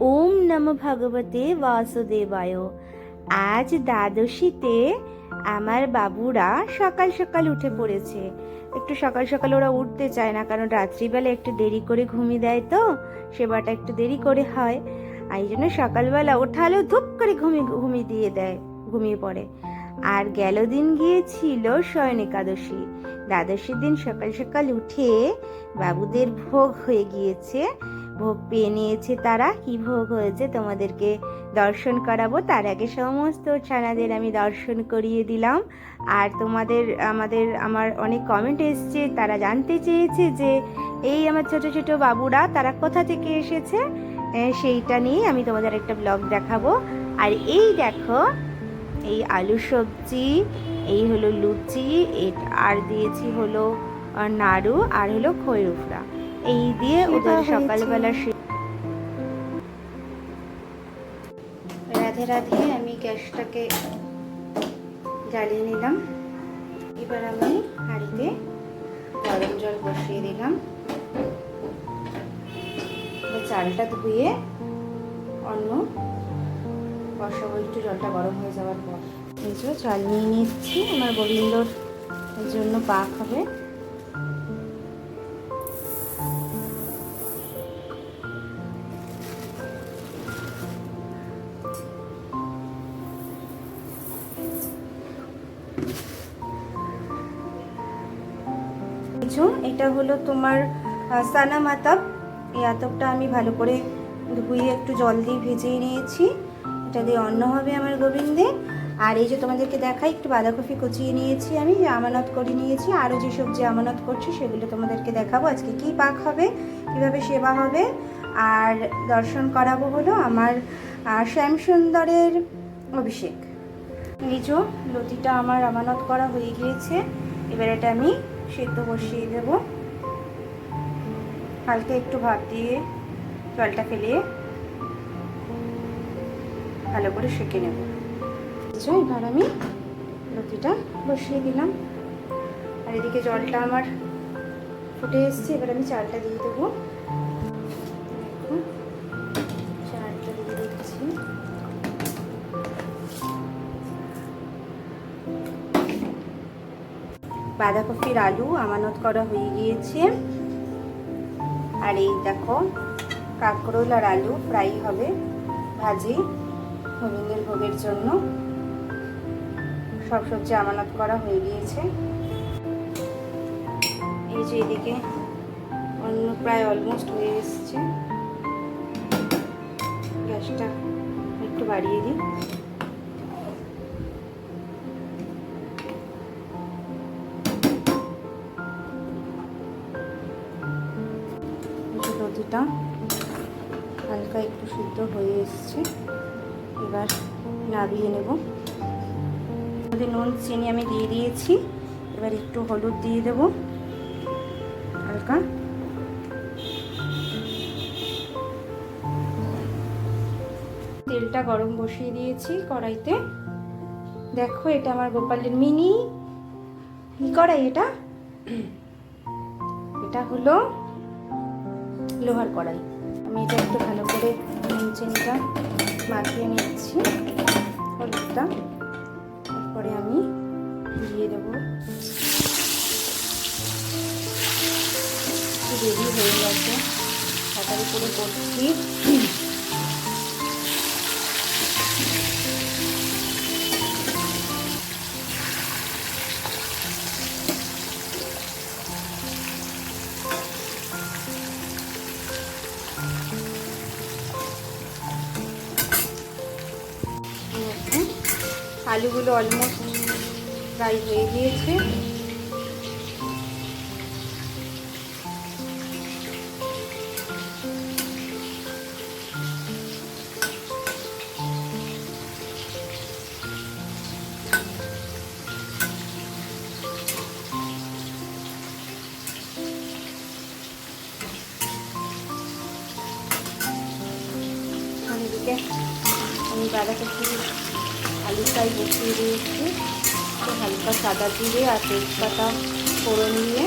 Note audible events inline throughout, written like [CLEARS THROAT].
ওম নম ভগবতে বাসুদেবায় আজ দ্বাদশীতে আমার বাবুরা সকাল সকাল উঠে পড়েছে। একটু সকাল সকাল ওরা উঠতে চায় না, কারণ রাত্রিবেলা একটু দেরি করে ঘুমিয়ে দেয় তো, সেবাটা একটু দেরি করে হয়। এই জন্য সকালবেলা ওঠালেও ধূপ করে ঘুমিয়ে ঘুমিয়ে দিয়ে দেয়, ঘুমিয়ে পড়ে। আর গেল দিন গিয়েছিল শয়ন একাদশী। দ্বাদশীর দিন সকাল সকাল উঠে বাবুদের ভোগ হয়ে গিয়েছে। ভোগ পেয়ে নিয়েছে তারা, কি ভোগ হয়েছে তোমাদেরকে দর্শন করাবো। তার আগে সমস্ত ছানাদের আমি দর্শন করিয়ে দিলাম। আর তোমাদের, আমাদের, আমার অনেক কমেন্ট এসছে, তারা জানতে চেয়েছে যে এই আমার ছোট ছোট বাবুরা তারা কোথা থেকে এসেছে? সেইটা নিয়ে আমি তোমাদের একটা ব্লগ দেখাবো। আর এই দেখো, এই আলু সবজি, এই হলো লুচি আর দিয়েছি হলো নাড়ু, আর হলো খৈরুফরা এই দিয়ে ওদের সকালবেলা রাধে রাধে আমি গ্যাসটাকে জ্বালিয়ে নিলাম। এবার আমি হাঁড়িতে গরম জল বসিয়ে দিলাম। চালটা ধুয়ে অন্য বসাবো একটু জলটা গরম হয়ে যাওয়ার পর। এই যে চাল নিয়ে নিচ্ছি আমার গোবিন্দর জন্য পাক হবে। এটা হলো তোমার সানা মাতাব এই আতপটা আমি ভালো করে ধুয়ে একটু জল দিয়ে ভিজিয়ে নিয়েছি। এটা দিয়ে অন্ন হবে আমার গোবিন্দে। আর এই যে তোমাদেরকে দেখাই, একটু বাঁধাকপি কুচিয়ে নিয়েছি আমি, যে আমানত করে নিয়েছি। আরও যে সবজি আমানত করছি, সেগুলো তোমাদেরকে দেখাবো। আজকে কি পাক হবে, কীভাবে সেবা হবে। আর দর্শন করাবো হলো আমার শ্যামসুন্দরের অভিষেক। যে লতিটা আমার আমানত করা হয়ে গিয়েছে। এবার এটা আমি সেদ্ধ বসিয়ে দেব। হালকা একটু ভাত দিয়ে জলটা ফেলিয়ে ভালো করে সেঁকে নেব। এবার আমি রুটিটা বসিয়ে দিলাম। আর এদিকে জলটা আমার ফুটে এসছে, এবার আমি চালটা দিয়ে দেবো। বাঁধাকপির আলু আমানত করা হয়ে গিয়েছে। আর এই দেখো, কাঁকরোল আর আলু ফ্রাই হবে ভাজি গোবিন্দের ভোগের জন্য। সব সবজি আমানত করা হয়ে গিয়েছে। এই যে এদিকে অন্য প্রায় অলমোস্ট হয়ে এসছে। গ্যাসটা একটু বাড়িয়ে দিই। এবার নাবিয়ে নেব। মধ্যে নুন চিনি আমি দিয়ে দিয়েছি। এবার একটু হলুদ দিয়ে দেব। হালকা। তেলটা গরম বসিয়ে দিয়েছি কড়াইতে। দেখো এটা আমার গোপালের মিনি। কি কড়াই এটা? [CLEARS THROAT] এটা হলো লোহার কড়াই। আমি এটা একটু ভালো করে নুন চিনিটা মাখিয়ে নিচ্ছি, হলুদটা। তারপরে আমি দিয়ে দেবো। রেডি হয়ে গেছে, তাড়াতাড়ি করে করছি। আলুগুলো অলমোস্ট ফ্রাই হয়ে গিয়েছে। আমি বাঁধাকপি আলু ফ্রাই বসিয়ে দিয়েছি। হালকা সাদা জিরে আর তেজপাতা ফোড়ন দিয়ে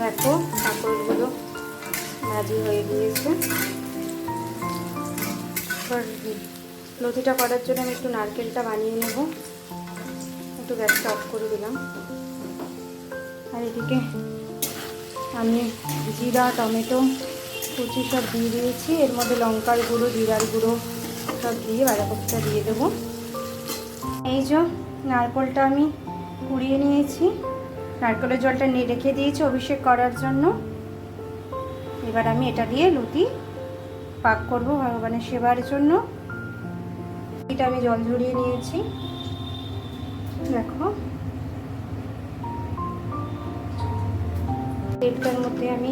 দেখো কাঁকড়গুলো ভাজি হয়ে গিয়েছে। এবার লতিটা করার জন্য আমি একটু নারকেলটা বানিয়ে নেব। একটু গ্যাসটা অফ করে দিলাম। আর এদিকে আমি জিরা, টমেটো, কুচি সব দিয়ে দিয়েছি। এর মধ্যে লঙ্কার গুঁড়ো, জিরার গুঁড়ো সব দিয়ে বাঁধাকপিটা দিয়ে দেবো। এই যে নারকলটা আমি কুড়িয়ে নিয়েছি। নারকেলের জলটা নিয়ে রেখে দিয়েছি অভিষেক করার জন্য। এবার আমি এটা দিয়ে লুতি পাক করব ভগবানের সেবার জন্য। এটা আমি জল ঝরিয়ে নিয়েছি। দেখো। তেলটার মধ্যে আমি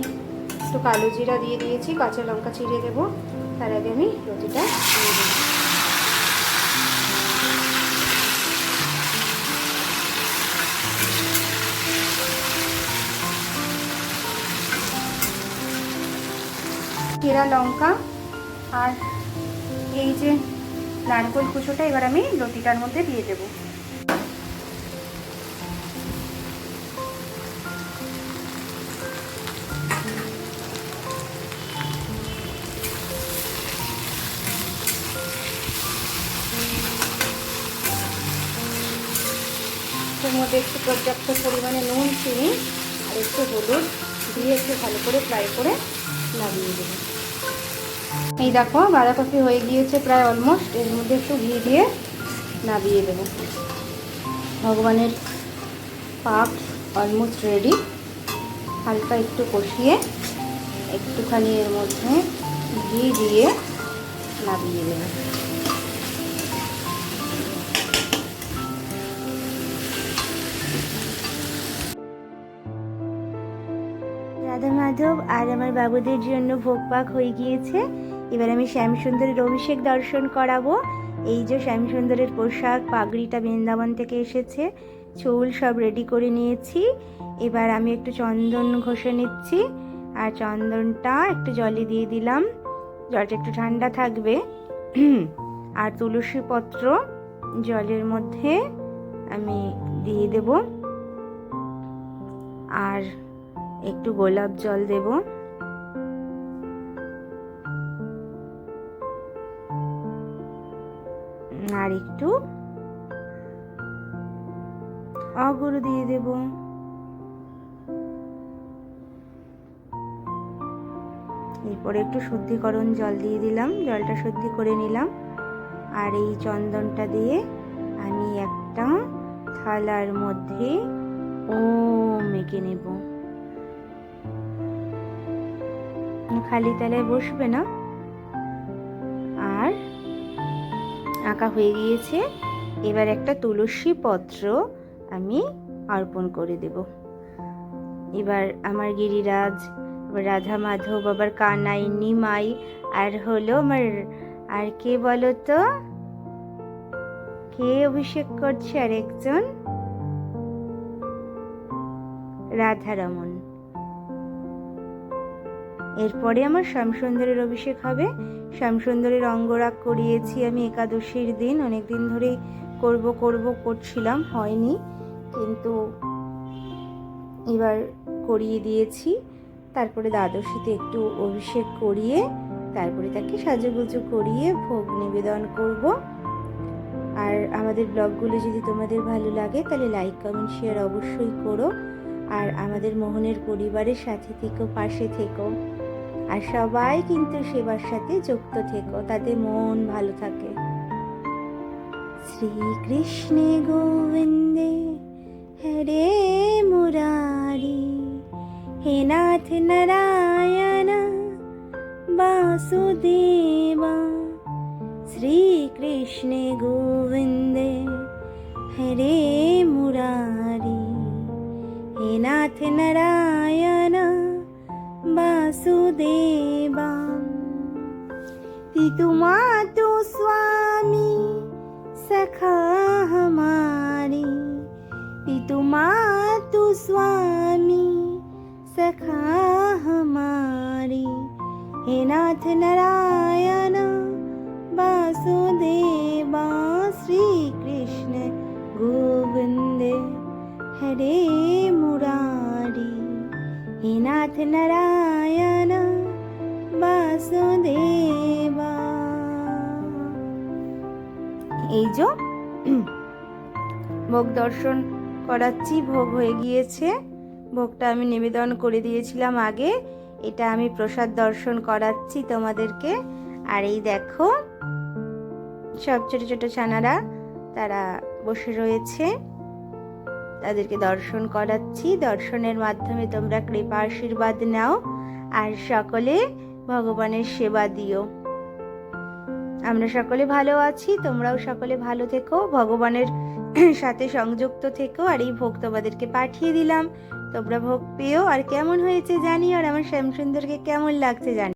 একটু কালো জিরা দিয়ে দিয়েছি, কাঁচা লঙ্কা চিড়ে দেবো। তার আগে আমি লতিটা দিয়ে দেবো। কেরা লঙ্কা আর এই যে নারকোল কুচোটা এবার আমি লতিটার মধ্যে দিয়ে দেব। এর মধ্যে একটু পর্যাপ্ত পরিমাণে নুন, চিনি আর একটু হলুদ দিয়ে একটু ভালো করে ফ্রাই করে নামিয়ে দেবো এই দেখো, বাঁধাকপি হয়ে গিয়েছে প্রায় অলমোস্ট এর মধ্যে একটু ঘি দিয়ে নাবিয়ে দেবো ভগবানের পাক অলমোস্ট রেডি হালকা একটু কষিয়ে একটুখানি এর মধ্যে ঘি দিয়ে নাবিয়ে দেবো মাধব আর আমার বাবুদের জন্য ভোগ পাক হয়ে গিয়েছে। এবার আমি শ্যামসুন্দরের অভিষেক দর্শন করাবো। এই যে শ্যামসুন্দরের পোশাক, পাগড়িটা বৃন্দাবন থেকে এসেছে। চুল সব রেডি করে নিয়েছি। এবার আমি একটু চন্দন ঘষে নিচ্ছি। আর চন্দনটা একটু জলে দিয়ে দিলাম। জলটা একটু ঠান্ডা থাকবে। আর তুলসী পত্র জলের মধ্যে আমি দিয়ে দেব। আর একটু গোলাপ জল দেব। আর একটু অগুরু দিয়ে দেব। এরপরে একটু শুদ্ধিকরণ জল দিয়ে দিলাম, জলটা শুদ্ধি করে নিলাম। আর এই চন্দনটা দিয়ে আমি একটা থালার মধ্যে ও মেখে নেব। খালি তালায় বসবে না। আর আঁকা হয়ে গিয়েছে। এবার একটা তুলসী পত্র আমি অর্পণ করে দেব। এবার আমার গিরিরাজ রাধা মাধব, আবার কানাই, নিমাই, আর হলো আমার, আর কে বলো তো? কে অভিষেক করছে আরেকজন? রাধারমন। এরপরে আমার শ্যামসুন্দরের অভিষেক হবে। শ্যামসুন্দরের অঙ্গরাগ করিয়েছি আমি একাদশীর দিন। অনেক দিন ধরেই করব করব, করছিলাম, হয়নি। কিন্তু এবার করিয়ে দিয়েছি। তারপরে দ্বাদশীতে একটু অভিষেক করিয়ে, তারপরে তাকে সাজুগুজু করিয়ে ভোগ নিবেদন করব। আর আমাদের ব্লগগুলো যদি তোমাদের ভালো লাগে, তাহলে লাইক কমেন্ট শেয়ার অবশ্যই করো। আর আমাদের মোহনের পরিবারের সাথে থেকো, পাশে থেকো। আর সবাই কিন্তু সেবার সাথে যুক্ত থেকো, তাতে মন ভালো থাকে। শ্রীকৃষ্ণে গোবিন্দে হরে মুরারি, হে নাথ নারায়ণ বাসুদেবা, শ্রীকৃষ্ণে গোবিন্দে হরে মুরারি, হে নাথ নারায়ণ वासुदेवा। पितुमा तो स्वामी सखा हमारी। पितुमा तो स्वामी सखा हे नाथ नारायण वासुदेवा श्री कृष्ण गोविंद। हरे मुरारी হে নাথ নারায়ণ বাসুদেবা এই যে ভোগ দর্শন করাচ্ছি, ভোগ হয়ে গিয়েছে। ভোগটা আমি নিবেদন করে দিয়েছিলাম আগে। এটা আমি প্রসাদ দর্শন করাচ্ছি তোমাদেরকে। আর এই দেখো, সব ছোট ছোট ছানারা তারা বসে রয়েছে। তাদেরকে দর্শন করাচ্ছি। দর্শনের মাধ্যমে তোমরা কৃপা আশীর্বাদ নাও আর সকলে ভগবানের সেবা দিও। আমরা সকলে ভালো আছি, তোমরাও সকলে ভালো থেকো, ভগবানের সাথে সংযুক্ত থেকো, আর এই ভোগ তোমাদেরকে পাঠিয়ে দিলাম। তোমরা ভোগ পেও, আর কেমন হয়েছে জানি, আর আমার শ্যামসুন্দরকে কেমন লাগছে জানি।